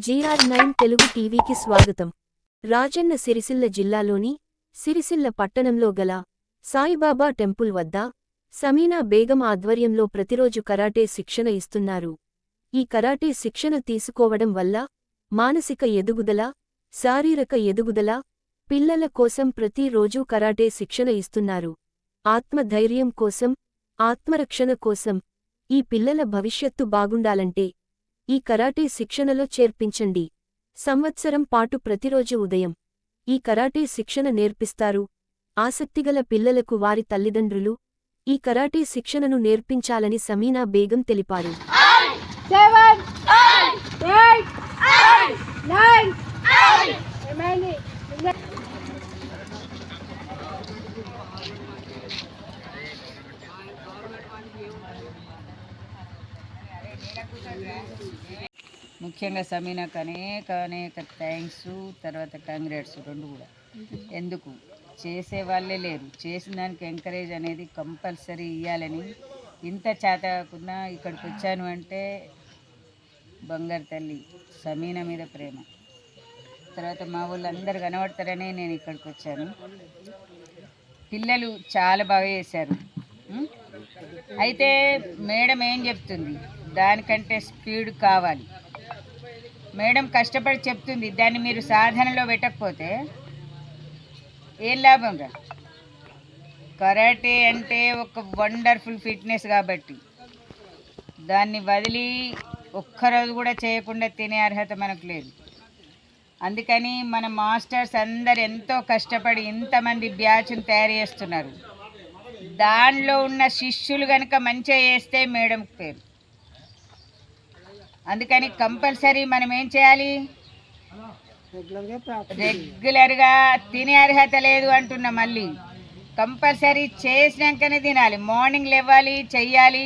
GR nine Telugu టీవీకి స్వాగతం. రాజన్న సిరిసిల్ల జిల్లాలోని సిరిసిల్ల పట్టణంలో గల సాయిబాబా టెంపుల్ వద్ద సమీనా బేగం ఆధ్వర్యంలో ప్రతిరోజు కరాటే శిక్షణ ఇస్తున్నారు. ఈ కరాటే శిక్షణ తీసుకోవడం వల్ల మానసిక ఎదుగుదల శారీరక ఎదుగుదల పిల్లల కోసం ప్రతిరోజూ కరాటే శిక్షణ ఇస్తున్నారు. ఆత్మధైర్యం కోసం ఆత్మరక్షణ కోసం ఈ పిల్లల భవిష్యత్తు బాగుండాలంటే ఈ కరాటే శిక్షణలో చేర్పించండి సంవత్సరం పాటు ప్రతిరోజు ఉదయం ఈ కరాటే శిక్షణ నేర్పిస్తారు ఆసక్తిగల పిల్లలకు వారి తల్లిదండ్రులు ఈ కరాటే శిక్షణను నేర్పించాలని సమీనా బేగం తెలిపారు remaining. ముఖ్యంగా సమీనాకు అనేక అనేక థ్యాంక్స్ తర్వాత కాంగ్రెట్స్ రెండు కూడా. ఎందుకు? చేసే వాళ్ళే లేరు. చేసిన దానికి ఎంకరేజ్ అనేది కంపల్సరీ ఇవ్వాలని ఇంత చేత కాకుండా ఇక్కడికి వచ్చాను అంటే బంగారు తల్లి సమీన మీద ప్రేమ. తర్వాత మా వాళ్ళు అందరు కనబడతారనే నేను ఇక్కడికి వచ్చాను. పిల్లలు చాలా బాగా చేశారు. అయితే మేడం ఏం చెప్తుంది? దానికంటే స్పీడ్ కావాలి. మేడం కష్టపడి చెప్తుంది దాన్ని మీరు సాధనలో పెట్టకపోతే ఏం లాభం రా? కరాటే అంటే ఒక వండర్ఫుల్ ఫిట్నెస్ కాబట్టి. దాన్ని వదిలి ఒక్కరోజు కూడా చేయకుండా తినే అర్హత మనకు లేదు. అందుకని మన మాస్టర్స్ అందరు ఎంతో కష్టపడి ఇంతమంది బ్యాచ్ను తయారు చేస్తున్నారు. దానిలో ఉన్న శిష్యులు కనుక మంచిగా చేస్తే మేడం పేరు. అందుకని కంపల్సరీ మనం ఏం చేయాలి? రెగ్యులర్గా తినే అర్హత లేదు అంటున్నా మళ్ళీ. కంపల్సరీ చేసినాకనే తినాలి. మార్నింగ్ లేవాలి చెయ్యాలి.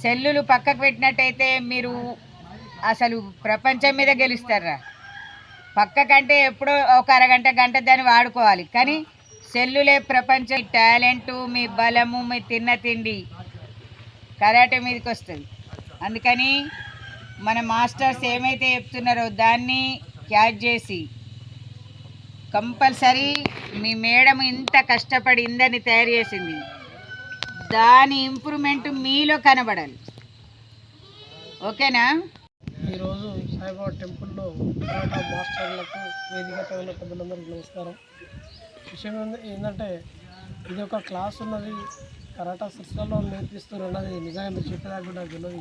సెల్లులు పక్కకు పెట్టినట్టయితే మీరు అసలు ప్రపంచం మీద గెలుస్తారా? పక్కకంటే ఎప్పుడో ఒక అరగంట గంట దాన్ని వాడుకోవాలి. కానీ సెల్లులే ప్రపంచం టాలెంటు మీ బలము మీ తిన్న తిండి కరాటే మీదకి వస్తుంది. అందుకని మన మాస్టర్స్ ఏమైతే చెప్తున్నారో దాన్ని క్యాచ్ చేసి కంపల్సరీ మీ మేడం ఇంత కష్టపడి ఇందరిని తయారు చేసింది. దాని ఇంప్రూవ్మెంట్ మీలో కనబడాలి. ఓకేనా? ఈరోజు సాయిబాబా టెంపుల్లో మాస్టర్లకు వేదిక నమస్కారం. విషయం ఏంటంటే ఇది ఒక క్లాస్ ఉన్నది కరాటా శిక్షణలో నేర్పిస్తారు అన్నది నిజంగా మీరు చెప్పేదాకా కూడా తెలియదు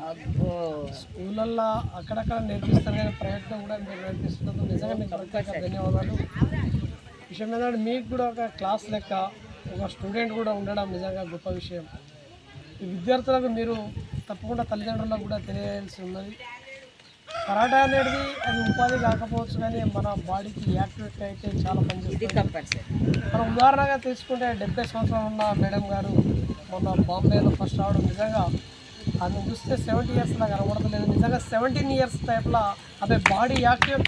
స్కూళ్ళల్లో అక్కడక్కడ నేర్పిస్తారు కానీ ప్రైవేట్లో కూడా మీరు నేర్పిస్తున్నందుకు నిజంగా మీకు ప్రత్యేక ధన్యవాదాలు. విషయం ఏంటంటే మీకు కూడా ఒక క్లాస్ లెక్క ఒక స్టూడెంట్ కూడా ఉండడం నిజంగా గొప్ప విషయం. ఈ విద్యార్థులకు మీరు తప్పకుండా తల్లిదండ్రులకు కూడా తెలియాల్సి ఉన్నది. కరాటే అనేది అది ఉపాధి కాకపోవచ్చు కానీ మన బాడీకి యాక్టివిటీ అయితే చాలా కంపల్సరీ మనం ఉదాహరణగా తీసుకుంటే డెబ్బై సంవత్సరాలు ఉన్న మేడం గారు మొన్న బాంబేలో ఫస్ట్ రావడం నిజంగా ఆమె చూస్తే సెవెంటీ ఇయర్స్ లాగా కనబడతలేదు. నిజంగా సెవెంటీన్ ఇయర్స్ టైప్లో ఆమె బాడీ యాక్టివ్